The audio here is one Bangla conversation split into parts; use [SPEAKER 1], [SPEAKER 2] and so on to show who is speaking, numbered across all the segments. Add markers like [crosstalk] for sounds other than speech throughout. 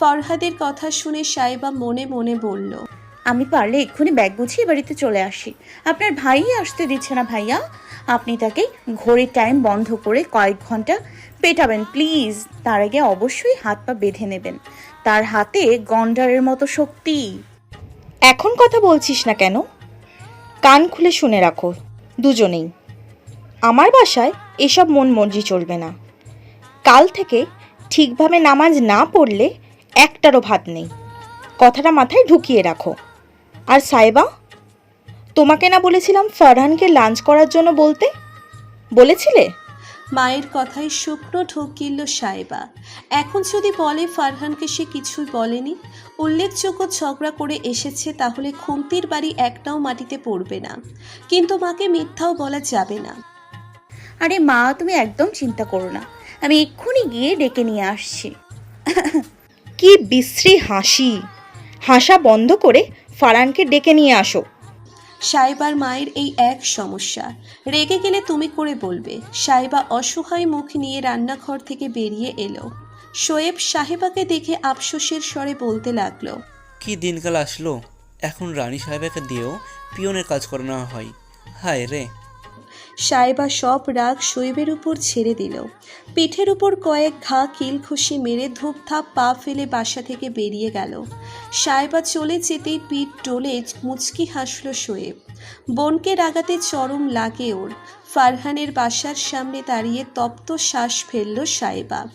[SPEAKER 1] ফরহাদের কথা শুনে সাইবা মনে মনে বলল
[SPEAKER 2] আমি পারলে এক্ষুনি ব্যাগ গুছিয়ে বাড়িতে চলে আসি। আপনার ভাই আসতে দিচ্ছে না ভাইয়া। আপনি তাকে ঘড়ির টাইম বন্ধ করে কয়েক ঘণ্টা পেটাবেন প্লিজ তার আগে অবশ্যই হাত পা বেঁধে নেবেন। তার হাতে গন্ডারের মতো শক্তি।
[SPEAKER 3] এখন কথা বলছিস না কেন? কান খুলে শুনে রাখো দুজনেই। আমার বাসায় এসব মন মর্জি চলবে না। কাল থেকে ঠিকভাবে নামাজ না পড়লে একটারও ভাত নেই। কথাটা মাথায় ঢুকিয়ে রাখো। আর সাইবা তোমাকে না বলেছিলাম ফারহানকে লাঞ্চ করার জন্য বলতে? বলেছিলে?
[SPEAKER 1] মায়ের কথায় শুকনো ঢোক গিলল সাইবা এখন যদি বলে ফারহানকে সে কিছুই বলেনি উল্লেখযোগ্য ঝগড়া করে এসেছে তাহলে খুন্তির বাড়ি একটাও মাটিতে পড়বে না। কিন্তু মাকে মিথ্যাও বলা যাবে না।
[SPEAKER 2] আরে মা তুমি একদম চিন্তা করো না। আমি এক্ষুনি গিয়ে ডেকে নিয়ে আসছি।
[SPEAKER 3] কি বিশ্রী হাসি। হাসা বন্ধ করে ফারহানকে ডেকে নিয়ে আসো।
[SPEAKER 1] সাইবার মায়ের এই এক সমস্যা। রেগে গেলে তুমি করে বলবে সাইবা অসহায় মুখ নিয়ে রান্নাঘর থেকে বেরিয়ে এলো। শোয়েব সাহেবাকে দেখে আফসোসের স্বরে বলতে লাগল
[SPEAKER 4] কি দিনকাল আসলো? এখন রানী সাহেবাকে দিয়েও পিয়নের কাজ করানো হয়। হায় রে।
[SPEAKER 1] সাইবা সব রাগ শৈবের উপর ছেড়ে দিল। পিঠের উপর কয়েক ঘা কিল খুশি মেরে ধূপধাপ পা ফেলে বাসা থেকে বেরিয়ে গেল। সাইবা চলে যেতেই পিঠ ডোলে মুচকি হাসল শোয়েব। বোনকে রাগাতে চরম লাগে ওর। ফারহানের বাসার সামনে দাঁড়িয়ে তপ্ত শ্বাস ফেলল সাইবা।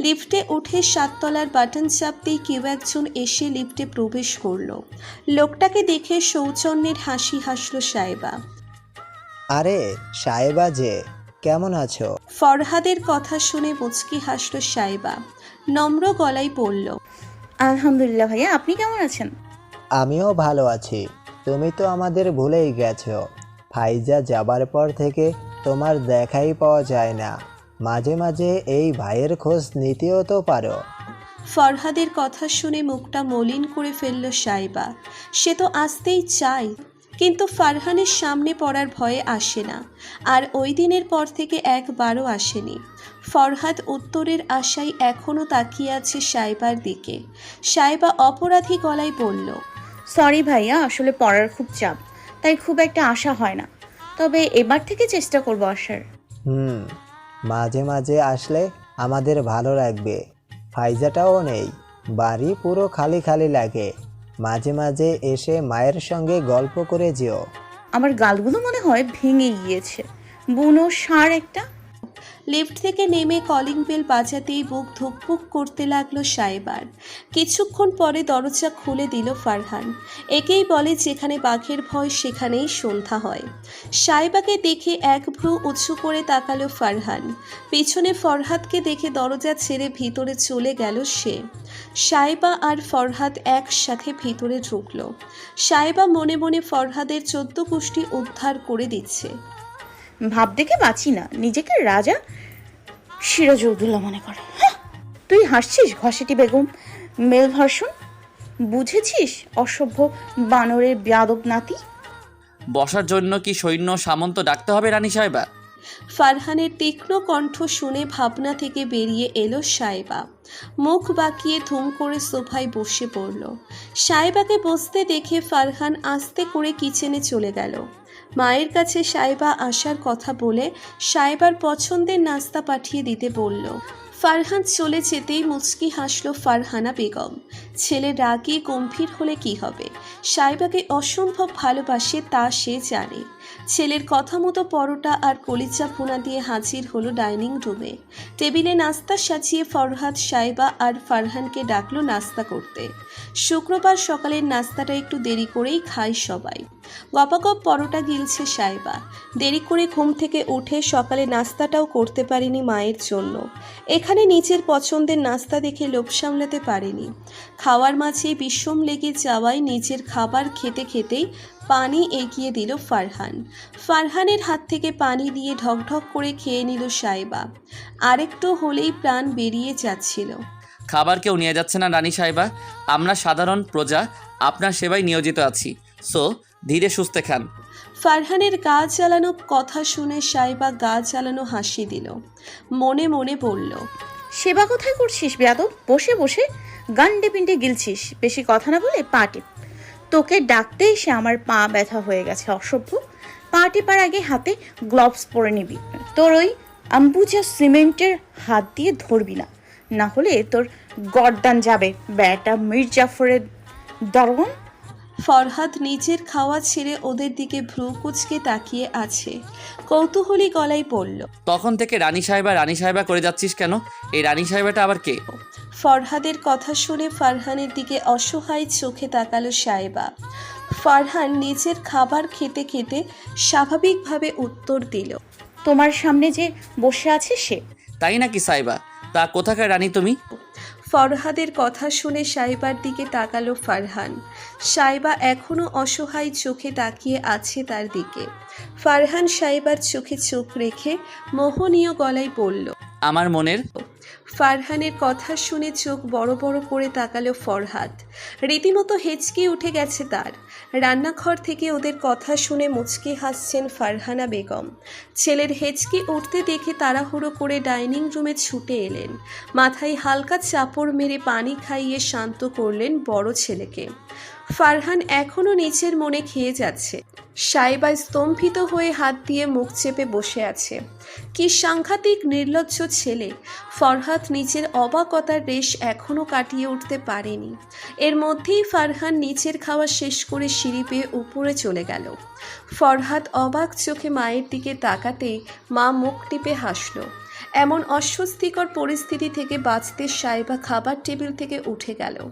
[SPEAKER 1] লিফটে উঠে সাততলার বাটন চাপতেই কেউ একজন এসে লিফটে প্রবেশ করল। লোকটাকে দেখে সৌজন্যের হাসি হাসল সাইবা।
[SPEAKER 5] আরে সাহেবা যে কেমন আছো?
[SPEAKER 1] ফরহাদের কথা শুনে মুচকি হাসল সাইবা নম্র গলায় পড়ল
[SPEAKER 2] আলহামদুলিল্লাহ ভাইয়া আপনি কেমন আছেন?
[SPEAKER 5] আমিও ভালো আছি। তুমি তো আমাদের ভুলেই গেছো। ফাইজা যাবার পর থেকে তোমার দেখাই পাওয়া যায় না। মাঝে মাঝে এই ভাইয়ের খোঁজ নিতেও তো পারো।
[SPEAKER 1] ফরহাদের কথা শুনে মুখটা মলিন করে ফেলল সাইবা সে তো আসতেই চায় কিন্তু ফারহানের সামনে পড়ার ভয়ে আসে না আর ওই দিনের পর থেকে একবারও আসেনি। ফরহাদ উত্তরের আশায় এখনও তাকিয়ে আছে সাইবার দিকে। সাইবা অপরাধী গলায় বলল
[SPEAKER 2] সরি ভাইয়া আসলে পড়ার খুব চাপ তাই খুব একটা আশা হয় না। তবে এবার থেকে চেষ্টা করব আসার।
[SPEAKER 5] হুম মাঝে মাঝে আসলে আমাদের ভালো লাগবে। ফাইজাটাও নেই বাড়ি পুরো খালি খালি লাগে। মাঝে মাঝে এসে মায়ের সঙ্গে গল্প করে যেও।
[SPEAKER 2] আমার গালগুলো মনে হয় ভেঙে গিয়েছে। বুনো সার একটা
[SPEAKER 1] লিফট থেকে নেমে কলিং বেল বাজাতেই বুক ধুকপুক করতে লাগল সাইবার কিছুক্ষণ পরে দরজা খুলে দিল ফারহান। একেই বলে, যেখানে বাঘের ভয়, সেখানেই সন্ধ্যা হয়। সাইবাকে দেখে এক ভ্রু উঁচু করে তাকালো ফারহান। পিছনে ফরহাদকে দেখে দরজা ছেড়ে ভিতরে চলে গেল সে। সাইবা আর ফরহাদ একসাথে ভিতরে ঢুকল। সাইবা মনে মনে ফরহাদের চোদ্দ কুষ্টি উদ্ধার করে দিচ্ছে।
[SPEAKER 2] ভাব দেখে বাঁচি না। নিজেকে রাজা সিরাজউদ্দৌলা মনে করে। তুই হাসছিস ঘসেটি বেগম? মেল ভার্সন বুঝেছিস অসভ্য বানরের ব্যাদব নাতি?
[SPEAKER 6] বসার জন্য কি সৈন্য সামন্ত ডাকতে হবে রানী সাহেবা?
[SPEAKER 1] ফারহানের তীক্ষ্ণ কণ্ঠ শুনে ভাবনা থেকে বেরিয়ে এলো সাইবা মুখ বাঁকিয়ে ধুম করে সোফায় বসে পড়ল। সাইবাকে বসতে দেখে ফারহান আস্তে করে কিচেনে চলে গেল। মায়ের কাছে সাইবা আসার কথা বলে সাইবার পছন্দের নাস্তা পাঠিয়ে দিতে বলল। ফারহান চলে যেতেই মুচকি হাসল ফারহানা বেগম। ছেলে রাগে গম্ভীর হলে কি হবে? সাইবাকে অসম্ভব ভালোবাসে তা সে জানে। ছেলের কথা মতো পরোটা আর কলিজা ভুনা দিয়ে হাজির হলো ডাইনিং রুমে। টেবিলে নাস্তা সাজিয়ে ফরহাদ, সাইবা আর ফারহানকে ডাকলো নাস্তা করতে। শুক্রবার সকালের নাস্তাটা একটু দেরি করেই খায় সবাই। গপাগপ পরোটা গিলছে সাইবা। দেরি করে ঘুম থেকে উঠে সকালে নাস্তাটাও করতে পারিনি মায়ের জন্য। এখানে নিজের পছন্দের নাস্তা দেখে লোভ সামলাতে পারেনি। খাওয়ার মাঝে বিষম লেগে যাওয়ায় নিজের খাবার খেতে খেতেই পানি এগিয়ে দিল ফারহান। ফারহানের হাত থেকে পানি দিয়ে ঢকঢক করে খেয়ে নিল সাইবা। আরেকটু হলেই প্রাণ বেরিয়ে যাচ্ছিল।
[SPEAKER 6] খাবার কেউ নিয়ে যাচ্ছে না রানী সাহেবা আমরা সাধারণ প্রজা, আপনার সেবায় নিয়োজিত আছি। সো ধীরে সুস্থে খান।
[SPEAKER 1] ফারহানের গা জ্বালানো কথা শুনে সাইবা গা জ্বালানো হাসি দিল। মনে মনে বলল
[SPEAKER 2] সেবা কোথায় করছিস বেয়াদব? বসে বসে। গান্ডে পিন্ডে গিলছিস। বেশি কথা না বলে পা টিপ তোকে ডাকতেই সে আমার পা ব্যথা হয়ে গেছে অসভ্য। পা টিপার আগে হাতে গ্লাভস পরে নিবি। তোর ওই আম্বুজা সিমেন্টের হাত দিয়ে ধরবি না। না হলে তোর গরদান যাবে। ব্যাটা মির জাফরের দরওয়ান
[SPEAKER 1] ফরহাদ নিজের খাওয়া ছেড়ে ওদের দিকে ভ্রু কুচকে তাকিয়ে আছে। কৌতূহলী গলায় পড়ল
[SPEAKER 6] তখন থেকে রানী সাহেবা রানী সাহেবা করে যাচ্ছিস কেন? এই রানী সাহেবাটা আবার কে?
[SPEAKER 1] ফরহাদের কথা শুনে ফারহানের দিকে অসহায় চোখে তাকালো সাহেবা। ফারহান নিজের খাবার খেতে খেতে স্বাভাবিকভাবে উত্তর দিল
[SPEAKER 2] তোমার সামনে যে বসে আছে সে?
[SPEAKER 6] তাই নাকি সাহেবা? তা কোথাকার রানী তুমি?
[SPEAKER 1] ফরহাদের কথা শুনে সাইবার দিকে তাকালো ফারহান। সাইবা এখনও অসহায় চোখে তাকিয়ে আছে তার দিকে। ফারহান সাইবার চোখে চোখ রেখে মোহনীয় গলায় বলল
[SPEAKER 6] আমার মনের
[SPEAKER 1] ফারহানের কথা শুনে চোখ বড় বড় করে তাকালো ফরহাদ। রীতিমতো হেঁচকে উঠে গেছে তার। রান্নাঘর থেকে ওদের কথা শুনে মুচকি হাসছেন ফারহানা বেগম। ছেলের হেঁচকি উঠতে দেখে তাড়াহুড়ো করে ডাইনিং রুমে ছুটে এলেন। মাথায় হালকা চাপড় মেরে পানি খাইয়ে শান্ত করলেন বড় ছেলেকে। ফারহান এখনও নিচের মনে খেয়ে যাচ্ছে। সাইবা স্তম্ভিত হয়ে হাত দিয়ে মুখ চেপে বসে আছে। কি সাংঘাতিক নির্লজ্জ ছেলে। ফরহাদ নিজের অবাকতার রেশ এখনও কাটিয়ে উঠতে পারেনি। এর মধ্যেই ফারহান নিচের খাওয়া শেষ করে সিঁড়ি পেয়ে উপরে চলে গেল। ফরহাদ অবাক চোখে মায়ের দিকে তাকাতেই মা মুখ টিপে হাসল। এমন অস্বস্তিকর পরিস্থিতি থেকে বাঁচতে সাইবা খাবার টেবিল থেকে উঠে গেল।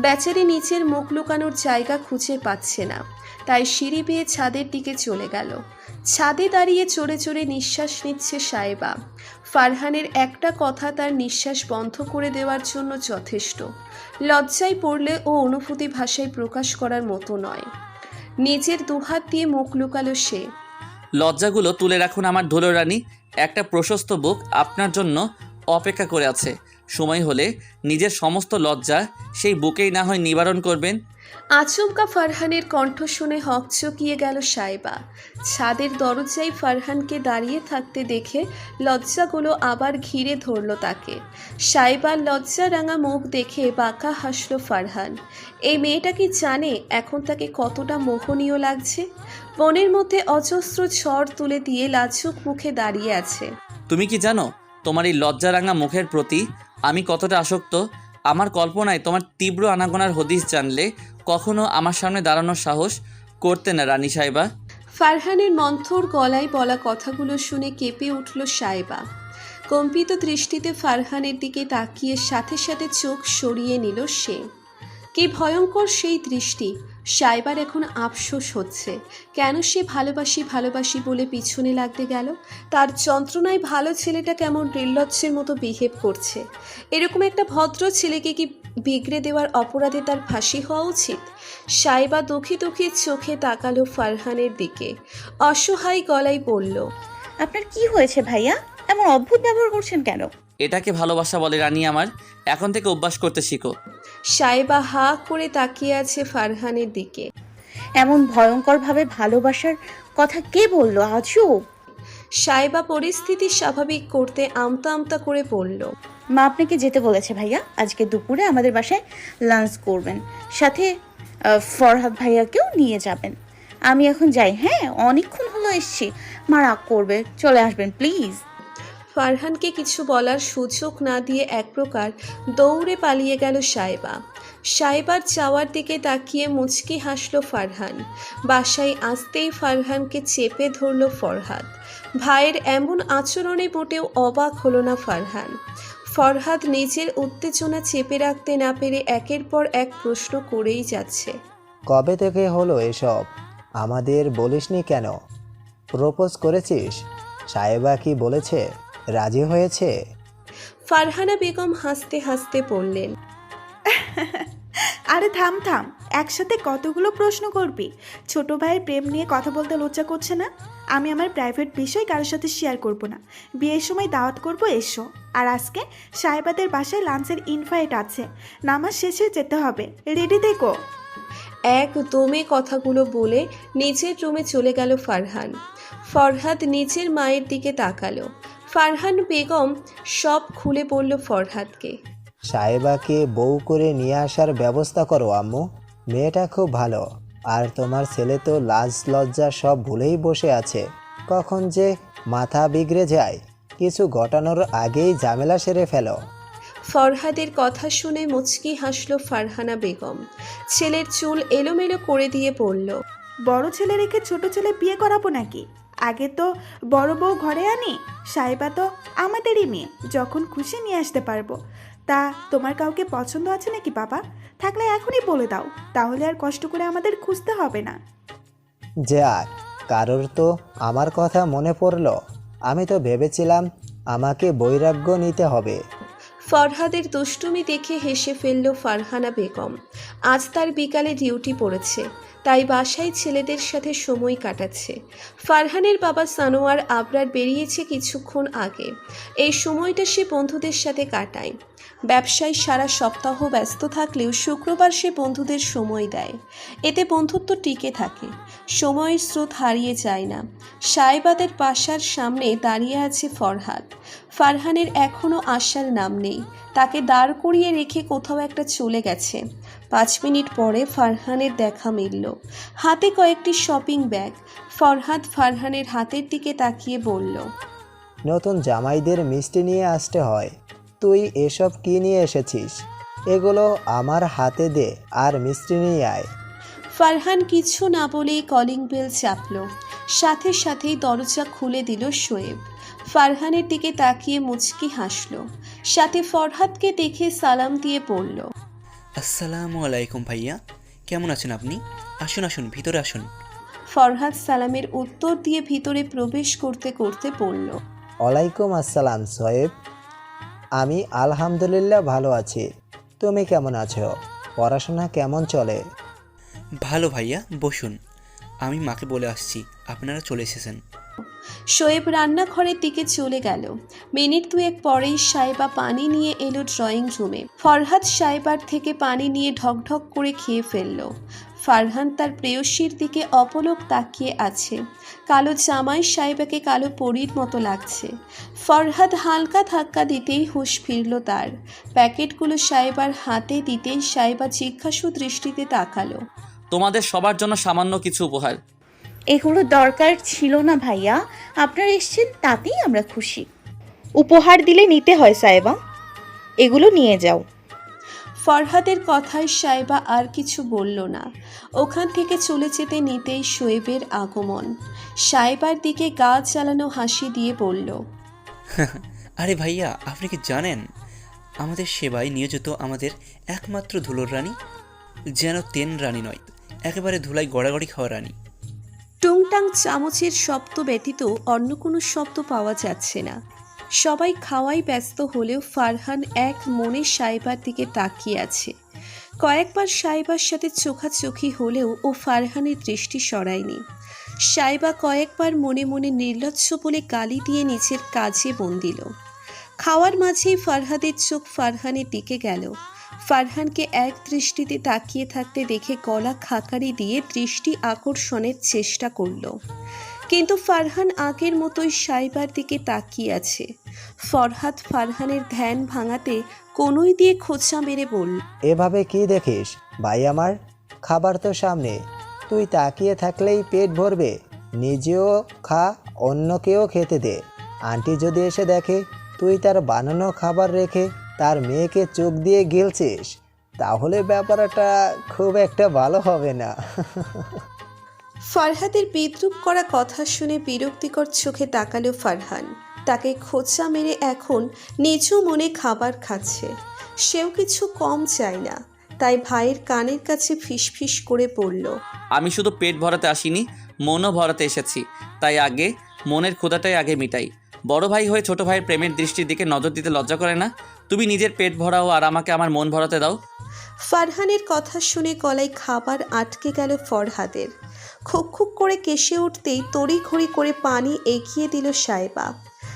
[SPEAKER 1] বেচারি নিচের মুখ লুকানোর জায়গা খুঁজে পাচ্ছে না। তাই সিঁড়ি বেয়ে ছাদের দিকে চলে গেল। ছাদে দাঁড়িয়ে চড়ে চড়ে নিঃশ্বাস নিচ্ছে সাইবা। ফারহানের একটা কথা তার নিঃশ্বাস বন্ধ করে দেওয়ার জন্য যথেষ্ট। লজ্জায় পড়লে ও অনুভূতি ভাষায় প্রকাশ করার মতো নয়। নিজের দুহাত দিয়ে মুখ লুকালো সে।
[SPEAKER 6] লজ্জাগুলো তুলে রাখুন আমার ধুলো রানী একটা প্রশস্ত বুক আপনার জন্য অপেক্ষা করে আছে। সময় হলে নিজের সমস্ত লজ্জা সেই বুকেই না হয় নিবারণ করবেন।
[SPEAKER 1] আচমকা ফারহানের কণ্ঠ শুনে হক চকিয়ে গেল সাইবা। ছাদের দরজায় ফারহানকে দাঁড়িয়ে থাকতে দেখে লজ্জাগুলো আবার ঘিরে ধরল তাকে। সাইবার লজ্জা রাঙা মুখ দেখে বাঁকা হাসল ফারহান। এই মেয়েটা কি জানে এখন তাকে কতটা মোহনীয় লাগছে? বনের মধ্যে অজস্র ঝড় তুলে দিয়ে লাজুক মুখে দাঁড়িয়ে আছে।
[SPEAKER 6] তুমি কি জানো তোমার এই লজ্জারাঙা মুখের প্রতি আমি কতটা আসক্ত? আমার কল্পনায় তোমার তীব্র আনাগোনার হদিস জানলে কখনো আমার সামনে দাঁড়ানোর সাহস করতে না রানী সাহেবা।
[SPEAKER 1] ফারহানের মন্থর গলায় বলা কথাগুলো শুনে কেঁপে উঠল সাহেবা। কম্পিত দৃষ্টিতে ফারহানের দিকে তাকিয়ে সাথে সাথে চোখ সরিয়ে নিল সে। কি ভয়ঙ্কর সেই দৃষ্টি সাইবার এখন আফসোস হচ্ছে। কেন সে ভালোবাসি ভালোবাসি বলে পিছনে লাগতে গেল? তার যন্ত্রণায় ভালো ছেলেটা কেমন নির্লজ্জের মতো বিহেভ করছে? এরকম একটা ভদ্র ছেলেকে কি বিগড়ে দেওয়ার অপরাধে তার ফাঁসি হওয়া উচিত? সাইবা দুঃখী দুঃখী চোখে তাকালো ফারহানের দিকে। অসহায় গলায় বলল
[SPEAKER 2] আপনার কি হয়েছে ভাইয়া? এমন অদ্ভুত ব্যবহার করছেন কেন?
[SPEAKER 6] এটাকে ভালোবাসা বলে রানী আমার এখন থেকে অভ্যাস করতে শিখো।
[SPEAKER 1] সাইবা হা করে তাকিয়ে আছে ফারহানের দিকে।
[SPEAKER 2] এমন ভয়ঙ্করভাবে ভালোবাসার কথা কে বলল আজও?
[SPEAKER 1] সাইবা পরিস্থিতি স্বাভাবিক করতে আমতা আমতা করে বলল
[SPEAKER 2] মা আপনাকে যেতে বলেছে ভাইয়া আজকে দুপুরে আমাদের বাসায় লাঞ্চ করবেন। সাথে ফরহাদ ভাইয়াকেও নিয়ে যাবেন। আমি এখন যাই হ্যাঁ অনেকক্ষণ হলো এসছি। মা রাগ করবে চলে আসবেন প্লিজ
[SPEAKER 1] ফারহানকে কিছু বলার সুযোগ না দিয়ে এক প্রকার দৌড়ে পালিয়ে গেল সাইবা সাইবার চাওয়ার দিকে তাকিয়ে মুচকি হাসল ফারহান। বাসায় আসতেই ফারহানকে চেপে ধরল ফরহাদ। ভাইয়ের এমন আচরণে মোটেও অবাক হলো না ফারহান। ফরহাদ নিজের উত্তেজনা চেপে রাখতে না পেরে একের পর এক প্রশ্ন করেই যাচ্ছে।
[SPEAKER 5] কবে থেকে হলো এসব? আমাদের বলিসনি কেন? প্রপোজ করেছিস? সাহেবা কি বলেছে? রাজি হয়েছে?
[SPEAKER 1] ফারহানা বেগম হাসতে হাসতে বললেন
[SPEAKER 7] আরে থাম থাম একসাথে কতগুলো প্রশ্ন করবি? ছোট ভাইয়ের প্রেম নিয়ে কথা বলতে লজ্জা করছে না? আমি আমার প্রাইভেট বিষয় কারোর সাথে শেয়ার করব না। বিয়ের সময় দাওয়াত করব এসো। আর আজকে সাহেবাদের বাসায় লাঞ্চের ইনভাইট আছে। নামাজ শেষে যেতে হবে। রেডি থেকো।
[SPEAKER 1] একদমে কথাগুলো বলে নিচের রুমে চলে গেল ফারহান। ফরহাদ নিচের মায়ের দিকে তাকালো। ফারহান বেগম সব খুলে বলল ফরহাদকে।
[SPEAKER 5] সাহেবাকে বউ করে নিয়ে আসার ব্যবস্থা করো আম্মু। মেয়েটা খুব ভালো। আর তোমার ছেলে তো লাজ লজ্জা সব ভুলেই বসে আছে। কখন যে মাথা বিগড়ে যায় কিছু ঘটানোর আগেই ঝামেলা সেরে ফেলো।
[SPEAKER 1] ফরহাদের কথা শুনে মুচকি হাসল ফারহানা বেগম। ছেলের চুল এলোমেলো করে দিয়ে পড়ল
[SPEAKER 7] বড় ছেলে রেখে ছোট ছেলে বিয়ে করাবো নাকি? আগে তো বড় বউ ঘরে আনি, সাহেবা তো আমাদেরই মেয়ে, যখন খুশি নিয়ে আসতে পারব। তা তোমার কাউকে পছন্দ আছে নাকি বাবা? থাকলে এখনই বলে দাও, তাহলে আর কষ্ট করে আমাদের খুঁজতে হবে না।
[SPEAKER 5] যাক, কারোর তো আমার কথা মনে পড়ল। আমি তো ভেবেছিলাম আমাকে বৈরাগ্য নিতে হবে।
[SPEAKER 1] ফরহাদের দুষ্টুমি দেখে হেসে ফেলল ফারহানা বেগম। আজ তার বিকালে ডিউটি পড়েছে, তাই বাসায় ছেলেদের সাথে সময় কাটাচ্ছে। ফারহানের বাবা সানোয়ার আবরার বেরিয়েছে কিছুক্ষণ আগে। এই সময়টা সে বন্ধুদের সাথে কাটায়। ব্যবসায় সারা সপ্তাহ ব্যস্ত থাকলেও শুক্রবার সে বন্ধুদের সময় দেয়। এতে বন্ধুত্ব টিকে থাকে। সময়ের স্রোত হারিয়ে যায় না। সাইবাদের বাসার সামনে দাঁড়িয়ে আছে ফরহাদ। ফারহানের এখনও আসার নাম নেই। তাকে দাঁড় করিয়ে রেখে কোথাও একটা চলে গেছে। পাঁচ মিনিট পরে ফারহানের দেখা মিলল। হাতে কয়েকটি শপিং ব্যাগ ফরহাদ ফারহানের হাতের দিকে তাকিয়ে বলল
[SPEAKER 5] নতুন জামাইদের মিষ্টি নিয়ে আসতে হয়। তুই এসব কি নিয়ে এসেছিস? এগুলো আমার হাতে দে আর মিষ্টি নিয়ে আয়।
[SPEAKER 1] ফারহান কিছু না বলেই কলিং বেল চাপল। সাথে সাথেই দরজা খুলে দিল শোয়েব। ফারহানের দিকে তাকিয়ে মুচকি হাসল। সাথে ফরহাদকে দেখে সালাম দিয়ে পড়ল
[SPEAKER 4] আসসালামু আলাইকুম ভাইয়া কেমন আছেন আপনি? আসুন আসুন ভিতরে আসুন।
[SPEAKER 1] ফরহাদ সালামের উত্তর দিয়ে ভিতরে প্রবেশ করতে করতে পড়ল
[SPEAKER 5] ওয়ালাইকুম আসসালাম সোয়েব আমি আলহামদুলিল্লাহ ভালো আছি। তুমি কেমন আছো? পড়াশোনা কেমন চলে?
[SPEAKER 4] ভালো ভাইয়া বসুন। আমি মাকে বলে আসছি আপনারা চলে এসেছেন।
[SPEAKER 1] শোয়েব রান্নাঘরের দিকে চলে গেল। মিনিট দুয়েক পরেই সাইবা পানি নিয়ে এলো ড্রয়িং রুমে। ফরহাদ সাইবার থেকে পানি নিয়ে ঢকঢক করে খেয়ে ফেলল। ফারহান তার প্রেয়সীর দিকে অপলক তাকিয়ে আছে। কালো জামাই সাইবাকে কালো পরীর মতো লাগছে। ফরহাদ হালকা ধাক্কা দিতেই হুঁশ ফিরল তার। প্যাকেটগুলো সাইবার হাতে দিতেই সাইবা জিজ্ঞাসু দৃষ্টিতে তাকালো।
[SPEAKER 6] তোমাদের সবার জন্য সামান্য কিছু উপহার।
[SPEAKER 2] এগুলো দরকার ছিল না ভাইয়া। আপনারা এসছেন তাতেই আমরা খুশি।
[SPEAKER 3] উপহার দিলে নিতে হয় সাহেবা এগুলো নিয়ে যাও।
[SPEAKER 1] ফরহাদের কথায় সাইবা আর কিছু বলল না। ওখান থেকে চলে যেতে নিতেই শোয়েবের আগমন। সাইবার দিকে গা চালানো হাসি দিয়ে বলল [laughs]
[SPEAKER 4] আরে ভাইয়া আপনি কি জানেন? আমাদের সেবায় নিয়োজিত আমাদের একমাত্র ধুলোর রানী যেন তেন রানী নয় একেবারে ধুলাই গড়াগড়ি খাওয়া রানী।
[SPEAKER 1] টুংটাং চামচের শব্দ ব্যতীত অন্য কোনো শব্দ পাওয়া যাচ্ছে না। সবাই খাওয়াই ব্যস্ত হলেও ফারহান এক মনে সাইবার দিকে তাকিয়ে আছে। কয়েকবার সাইবার সাথে চোখাচোখি হলেও ও ফারহানের দৃষ্টি সরায়নি। সাইবা কয়েকবার মনে মনে নির্লজ্জ বলে গালি দিয়ে নিজের কাজে বন্দিল। খাওয়ার মাঝেই ফারহাদের চোখ ফারহানের দিকে গেল। ফারহানকে এক দৃষ্টিতে তাকিয়ে থাকতে দেখে গলা খাকারি দিয়ে দৃষ্টি আকর্ষণের চেষ্টা করল। কিন্তু ফারহান আগের মতোই সাইবার দিকে তাকিয়ে আছে। ফরহাদ ফারহানের ধ্যান ভাঙাতে কনুই দিয়ে খোঁচা মেরে বলল,
[SPEAKER 5] এভাবে কি দেখিস, ভাই আমার? খাবার তো সামনে। তুই তাকিয়ে থাকলেই পেট ভরবে। নিজেও খা, অন্যকেও খেতে দে। আন্টি যদি এসে দেখে, তুই তার বানানো খাবার রেখে তার মেয়েকে চোখ দিয়ে গিলছিস তাহলে ব্যাপারটা খুব একটা ভালো হবে না।
[SPEAKER 1] ফারহাদের বিদ্রুপ করা কথা শুনে বিরক্তিকর চোখে তাকালো ফারহান। তাকে খোঁচা মেরে এখন নিচু মনে খাবার খাচ্ছে। সেও কিছু কম চায় না তাই ভাইয়ের কানের কাছে ফিসফিস করে পড়ল
[SPEAKER 6] আমি শুধু পেট ভরাতে আসিনি মনও ভরাতে এসেছি। তাই আগে মনের ক্ষুধাটাই আগে মিটাই। বড় ভাই হয়ে ছোট ভাইয়ের প্রেমের দৃষ্টির দিকে নজর দিতে লজ্জা করে না? তুমি নিজের পেট ভরাও আর আমাকে আমার মন ভরাতে দাও।
[SPEAKER 1] ফারহানের কথা শুনে গলায় খাবার আটকে গেল ফরহাদের। খুক খুক করে কেশে উঠতেই তড়ি তড়িঘড়ি করে পানি এগিয়ে দিল সাইবা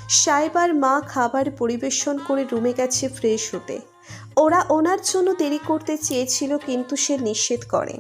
[SPEAKER 1] সাইবার মা খাবার পরিবেশন করে রুমে গেছে ফ্রেশ হতে। ওরা ওনার জন্য দেরি করতে চেয়েছিল কিন্তু সে নিষেধ করে।